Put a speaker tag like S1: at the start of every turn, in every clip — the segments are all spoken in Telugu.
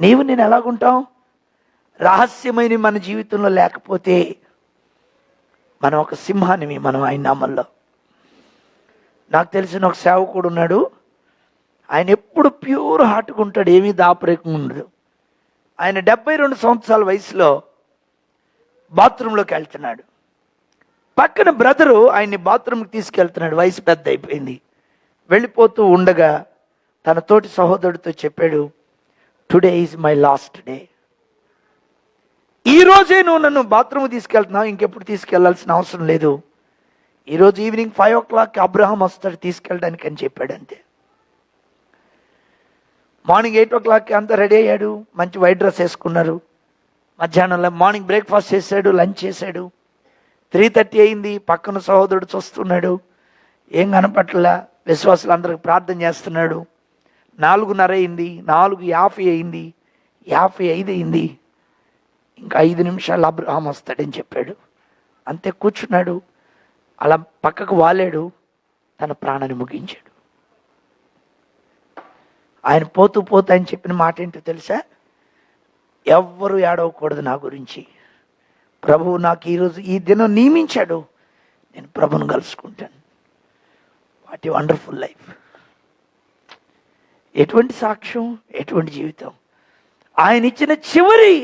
S1: నీవు నేను ఎలాగుంటాం? రహస్యమైన మన జీవితంలో లేకపోతే మనం ఒక సింహానివి మనం ఆయన నామల్లో నాకు తెలిసిన ఒక సేవకుడు ఉన్నాడు. ఆయన ఎప్పుడు ప్యూర్ హార్ట్గా ఉంటాడు ఏమీ దాపరేకం ఉండదు ఆయన డెబ్బై రెండు సంవత్సరాల వయసులో బాత్రూంలోకి వెళ్తున్నాడు. పక్కన బ్రదరు ఆయన్ని బాత్రూమ్కి తీసుకెళ్తున్నాడు వయసు పెద్ద అయిపోయింది. వెళ్ళిపోతూ ఉండగా తన తోటి సహోదరుడితో చెప్పాడు today is my last day ఈరోజే నువ్వు నన్ను బాత్రూమ్ తీసుకెళ్తున్నావు ఇంకెప్పుడు తీసుకెళ్ళాల్సిన అవసరం లేదు. ఈరోజు evening five o'clock Abraham వస్తాడు తీసుకెళ్ళడానికి అని చెప్పాడు అంతే మార్నింగ్ ఎయిట్ ఓ క్లాక్కి అంతా రెడీ అయ్యాడు మంచి వైట్ డ్రెస్ వేసుకున్నారు. మధ్యాహ్నంలో మార్నింగ్ బ్రేక్ఫాస్ట్ చేశాడు లంచ్ చేశాడు. త్రీ థర్టీ అయింది పక్కన సహోదరుడు చూస్తున్నాడు. ఏం కనపట్ల? విశ్వాసులు అందరికి ప్రార్థన చేస్తున్నాడు. నాలుగున్నర అయింది నాలుగు యాభై అయింది యాభై ఐదు అయింది. ఇంకా ఐదు నిమిషాలు అబ్రహాం వస్తాడని చెప్పాడు. అంతే కూర్చున్నాడు. అలా పక్కకు వాలాడు. తన ప్రాణాన్ని ముగించాడు. ఆయన పోతూ పోతూ ఆయన చెప్పిన మాట ఏంటో తెలుసా? ఎవ్వరు ఏడవకూడదు నా గురించి. ప్రభువు నాకు ఈరోజు ఈ దినం నియమించాడు. నేను ప్రభును కలుసుకుంటాను. What a wonderful life. ఎటువంటి సాక్ష్యం? ఎటువంటి జీవితం? ఆయన ఇచ్చిన చివరి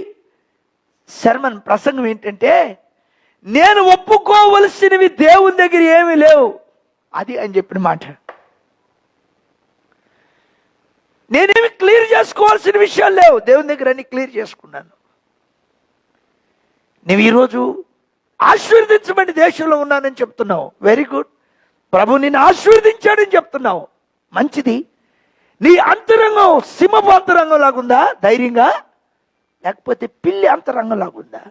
S1: శర్మన్ ప్రసంగం ఏంటంటే నేను ఒప్పుకోవలసినవి దేవుని దగ్గర ఏమీ లేవు. అది అని చెప్పిన మాట. నేనేమి క్లియర్ చేసుకోవాల్సిన విషయాలు లేవు. దేవుని దగ్గర అన్ని క్లియర్ చేసుకున్నాను. నువ్వు ఈరోజు ఆశీర్వదించబడి దేశంలో ఉన్నానని చెప్తున్నావు. వెరీ గుడ్ ప్రభు నిన్ను ఆశీర్వదించాడని చెప్తున్నావు. మంచిది. నీ అంతరంగం సింహపు అంతరంగం లాగుందా? ధైర్యంగా? లేకపోతే పిల్లి అంతరంగం లాగుందా?